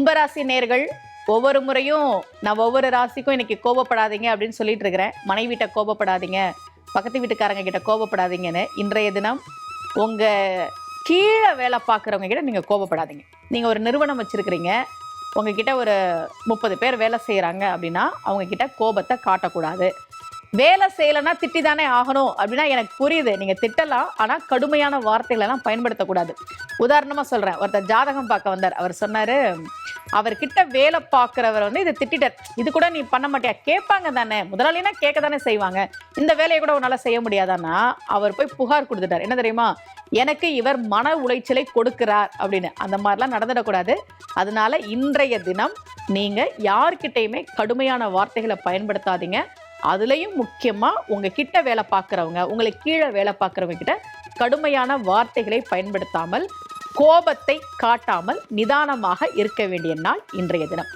கும்பராசி நேர்கள் ஒவ்வொரு முறையும் நான் ஒவ்வொரு ராசிக்கும் இன்னைக்கு கோபப்படாதீங்க அப்படின்னு சொல்லிட்டு இருக்கிறேன். மனைவிட்ட கோபப்படாதீங்க. பக்கத்து வீட்டுக்காரங்க கிட்ட கோபப்படாதீங்கன்னு இன்றைய தினம் உங்கள் கீழே வேலை பார்க்குறவங்க கிட்ட நீங்கள் கோபப்படாதீங்க. நீங்கள் ஒரு நிறுவனம் வச்சுருக்கிறீங்க. உங்ககிட்ட ஒரு முப்பது பேர் வேலை செய்கிறாங்க அப்படின்னா அவங்கக்கிட்ட கோபத்தை காட்டக்கூடாது. வேலை செய்யலைன்னா திட்டி தானே ஆகணும் அப்படின்னா எனக்கு புரியுது. நீங்கள் திட்டலாம் ஆனால் கடுமையான வார்த்தைகளை எல்லாம் பயன்படுத்தக்கூடாது. உதாரணமாக சொல்கிறேன் ஒருத்தர் ஜாதகம் பார்க்க வந்தார். அவர் சொன்னார் அவர்கிட்ட வேலை பார்க்குறவர் வந்து இதை திட்டிட்டார். இது கூட நீ பண்ண மாட்டியா? கேட்பாங்க தானே. முதலாளினா கேட்க தானே செய்வாங்க. இந்த வேலையை கூட உன்னால் செய்ய முடியாதான்னா அவர் போய் புகார் கொடுத்துட்டார். என்ன தெரியுமா? எனக்கு இவர் மன உளைச்சலை கொடுக்கிறார் அப்படின்னு. அந்த மாதிரிலாம் நடந்துடக்கூடாது. அதனால இன்றைய தினம் நீங்கள் யார்கிட்டையுமே கடுமையான வார்த்தைகளை பயன்படுத்தாதீங்க. அதுலேயும் முக்கியமாக உங்கள் கிட்ட வேலை பார்க்குறவங்க உங்களை கீழே வேலை பார்க்குறவங்க கிட்ட கடுமையான வார்த்தைகளை பயன்படுத்தாமல் கோபத்தை காட்டாமல் நிதானமாக இருக்க வேண்டிய நாள் இன்றைய தினம்.